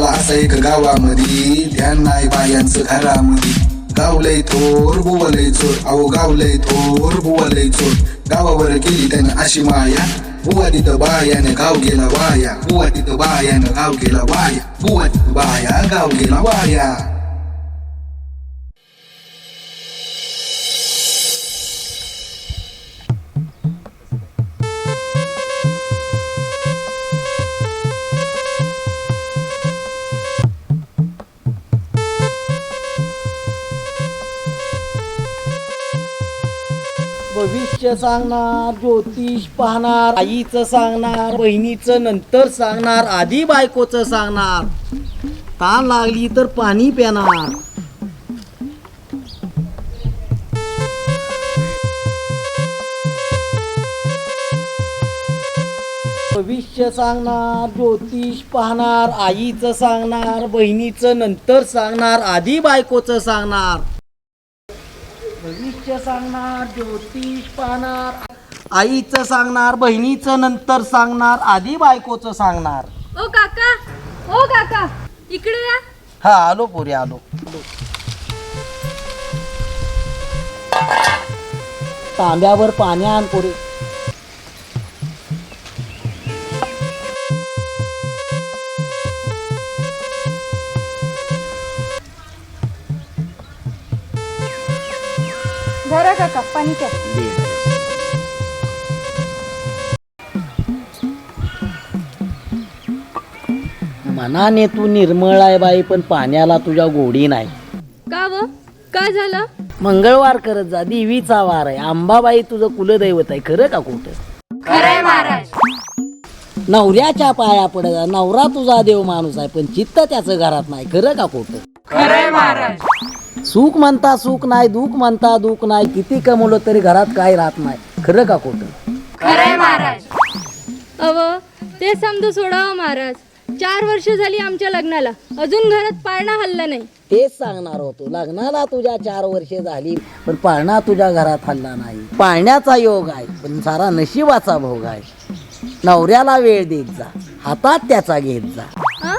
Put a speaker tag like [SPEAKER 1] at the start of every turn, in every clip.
[SPEAKER 1] झाला असा एक गावामध्ये ध्यान नाही बायांचं घरामध्ये. गावलय थोर बुवलय चोर. अहो गावलय थोर बुवलय चोर. गावावर केली त्यानं अशी माया. बुवा तिथं बायानं गाव गेला वाया. बुवा तिथं बायानं गाव गेला वाया. बुवा तिथं बाया गाव गेला वाया.
[SPEAKER 2] भविष्य सांगणार ज्योतिष पाहणार आईचं सांगणार बहिणीचं नंतर सांगणार आधी बायकोचं सांगणार. ताण लागली तर पाणी पिणार भविष्य सांगणार ज्योतिष पाहणार आईचं सांगणार बहिणीचं नंतर सांगणार आधी बायकोचं सांगणार. सांगणार ज्योतिष पाहणार. आईचं सांगणार बहिणीचं नंतर सांगणार आधी बायकोचं सांगणार.
[SPEAKER 3] ओ काका ओ काका इकडे या.
[SPEAKER 2] हा आलो पुरे आलो. तांब्यावर पाणी आण पुरे.
[SPEAKER 3] पाणी प्या.
[SPEAKER 2] मनाने तू निर्मळ आहे बाई पण पाण्याला तुझ्या गोडी नाही.
[SPEAKER 3] का व? काय झालं?
[SPEAKER 2] मंगळवार करत जा देवीचा वार आहे. अंबाबाई तुझं कुलदैवत आहे खरं का
[SPEAKER 3] खरंय महाराज.
[SPEAKER 2] नवऱ्याच्या पाया पडत जा. नवरा तुझा देव माणूस आहे पण चित्त त्याचं घरात नाही खरं का
[SPEAKER 3] खरंय महाराज.
[SPEAKER 2] सुख म्हणता सुख नाही दुःख म्हणता दुःख नाही. किती कमवलं तरी घरात काय राहत नाही. खरं का खोटं?
[SPEAKER 3] खरंय महाराज. अव ते समजा सोडावं महाराज. चार वर्ष झाली आमच्या लग्नाला. अजून घरात पाळणा हल्ला नाही.
[SPEAKER 2] तेच सांगणार होतो. लग्नाला तुझ्या चार वर्षे झाली पण पाळणा तुझ्या घरात हल्ला नाही. पाळण्याचा योग आहे पण सारा नशिबाचा भोग आहे. नवऱ्याला वेळ देत जा. हातात त्याचा घेत जा.
[SPEAKER 3] हा?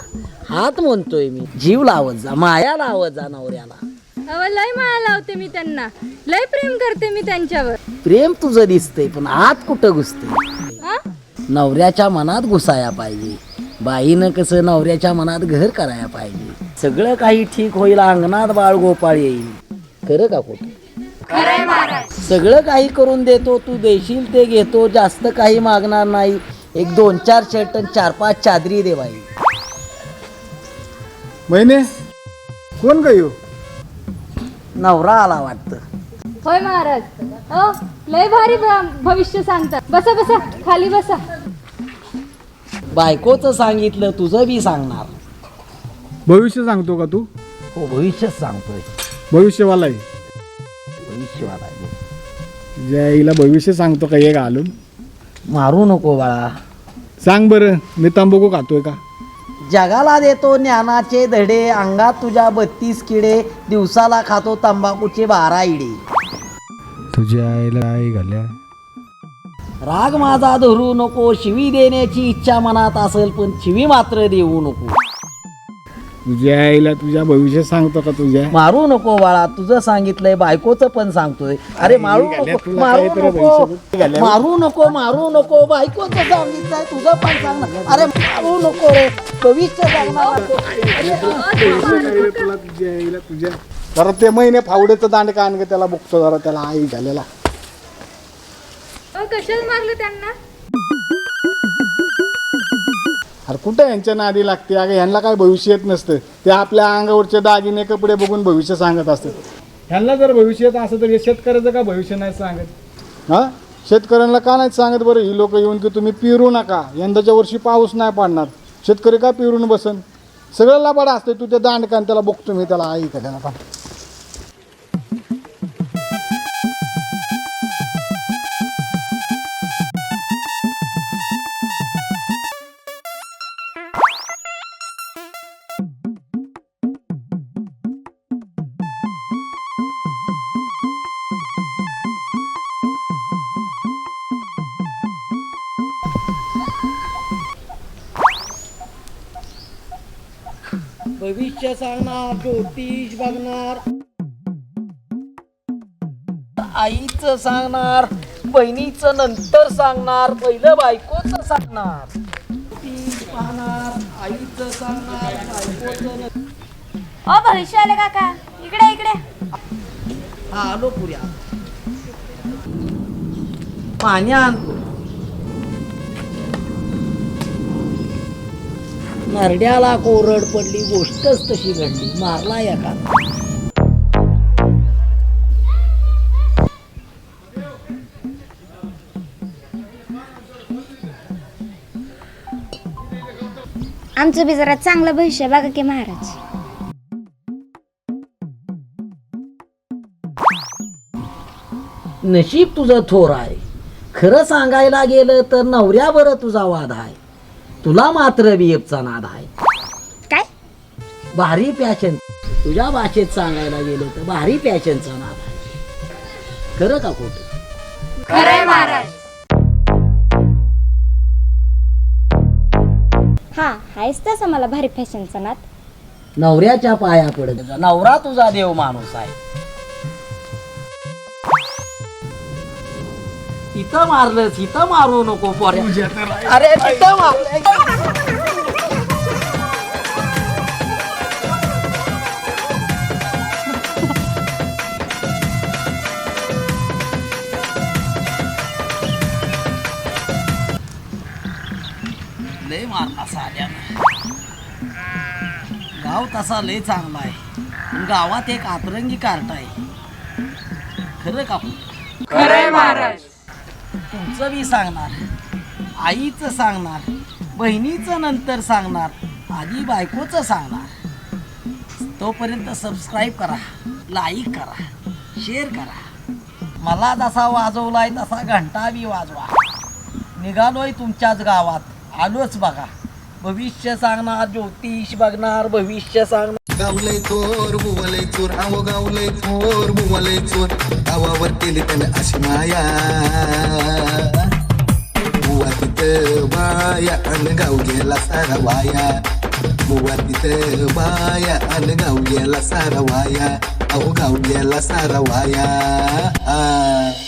[SPEAKER 2] हात म्हणतोय मी. जीव लावत जा. माया लावत जा नवऱ्याला.
[SPEAKER 3] अव लय माया लावते मी त्यांना. लय प्रेम करते मी त्यांच्यावर.
[SPEAKER 2] प्रेम तुझं दिसतंय पण आत कुठं घुसतंय?
[SPEAKER 3] हा?
[SPEAKER 2] नवऱ्याच्या मनात घुसाया पाहिजे. बाईनं कसं नवऱ्याच्या मनात घर करायला पाहिजे. सगळं काही ठीक होईल अंगणात बाळ गोपाळ येईल. खरं का खोटं? सगळं काही करून देतो तू देशील ते घेतो जास्त काही मागणार नाही. एक दोन चार शर्ट आणि चार पाच चादरी दे बाई.
[SPEAKER 4] महिने कोण गयो
[SPEAKER 2] नवरा आला वाटतं.
[SPEAKER 3] होय महाराज. हो लय भारी भ- भविष्य सांगतात. बसा बसा खाली बसा.
[SPEAKER 2] बायकोचं सांगितलं तुझं बी सांगणार.
[SPEAKER 4] भविष्य सांगतो का तू?
[SPEAKER 2] हो भविष्यच सांगतोय.
[SPEAKER 4] भविष्यवाला आहे
[SPEAKER 2] भविष्यवाला आहे.
[SPEAKER 4] ज्या आईला भविष्य सांगतो का हे घालून?
[SPEAKER 2] मारू नको बाळा.
[SPEAKER 4] सांग बरं. मी तंबाखू खातोय का?
[SPEAKER 2] जगाला देतो ज्ञानाचे धडे अंगात तुझ्या बत्तीस किडे दिवसाला खातो तंबाखूचे बारा इडे.
[SPEAKER 4] तुझ्या आईला आई घाल्या.
[SPEAKER 2] राग माझा धरू नको शिवी देण्याची इच्छा मनात असेल पण शिवी मात्र देऊ नको.
[SPEAKER 4] तुझ्या आईला तुझ्या भविष्य सांगतो का तुझ्या?
[SPEAKER 2] मारू नको बाळा तुझं सांगितलंय बायकोचं पण सांगतोय. अरे मारू नको मारू नको. मारू नको मारू नको बायकोचं सांगितलंय तुझं पण सांगणार. अरे मारू नको रे भविष्य सांगणार.
[SPEAKER 4] तुला तुझ्या आईला तुझ्या जरा ते महिने फावड्याचं दांड का आणलं त्याला बघतो जरा त्याला आई घालेला
[SPEAKER 3] अहो कशाला मारलं त्यांना?
[SPEAKER 4] अरे कुठं यांच्या नादी लागते? अगं ह्यांना काय भविष्य येत नसतं. ते आपल्या अंगावरचे दागिने कपडे बघून भविष्य सांगत असतात. ह्यांना जर भविष्य येत असं तर हे शेतकऱ्याचं का भविष्य नाही सांगत? हा? शेतकऱ्यांना का नाही सांगत बरं? ही लोक येऊन की तुम्ही पिरू नका. यंदाच्या वर्षी पाऊस नाही पडणार. शेतकरी का पिरून बसन? सगळं लबाड असते तू ते दांडकान त्याला बघतो मी त्याला आई का त्याला पण.
[SPEAKER 2] भविष्य सांगणार ज्योतिष बघणार. आईचं सांगणार बहिणीचं नंतर सांगणार पहिलं बायकोचं सांगणार. ज्योतिष पाहणार आईचं सांगणार बायकोचं
[SPEAKER 5] भविष्य आले काका. इकडे इकडे.
[SPEAKER 2] हा आलो पुऱ्या. पाणी नरड्याला कोरड पडली गोष्टच तशी घडली. मारला एका.
[SPEAKER 5] आमचं बी जरा चांगलं भविष्य बघा की महाराज.
[SPEAKER 2] नशीब तुझं थोर आहे. खरं सांगायला गेलं तर नवऱ्यावर तुझा वाद आहे. तुला मात्र बिएफचा नाद आहे.
[SPEAKER 5] काय?
[SPEAKER 2] भारी पॅशन तुझ्या भाषेत सांगायला गेलं तर भारी पॅशनचा नाद आहे. खरं का खोटं?
[SPEAKER 5] हा हायच तसं मला भारी फॅशनचा नाद.
[SPEAKER 2] नवऱ्याच्या पाया पडत जा. नवरा तुझा देव माणूस आहे. इथं मारलंच इथं मारू नको पोऱ्या. अरे तिथं मारलंय लय मारला साड्यानं गाव तसा लय चांगला आहे. पण गावात एक आतरंगी कार्ट आहे. खरं का? खरंय महाराज. तुमचं बी सांगणार आईचं सांगणार बहिणीचं नंतर सांगणार आधी बायकोचं सांगणार. तोपर्यंत सबस्क्राईब करा लाईक करा शेअर करा. मला जसा वाजवलाय तसा घंटा बी वाजवा. निघालोय तुमच्याच गावात आलोच बघा. भविष्य सांगणार ज्योतिष बघणार भविष्य सांगणार.
[SPEAKER 1] गावलंय थोर बुवालय चोर. अहो गावलंय थोर बुवालय चोर. गावावर केली त्याने अशी माया. बुवा तिथं बाया अन गाव गेला सारा वाया. बुवा तिथं बाया अन गाव गेला सारा वाया. अहो गाव गेला सारा वाया. आ.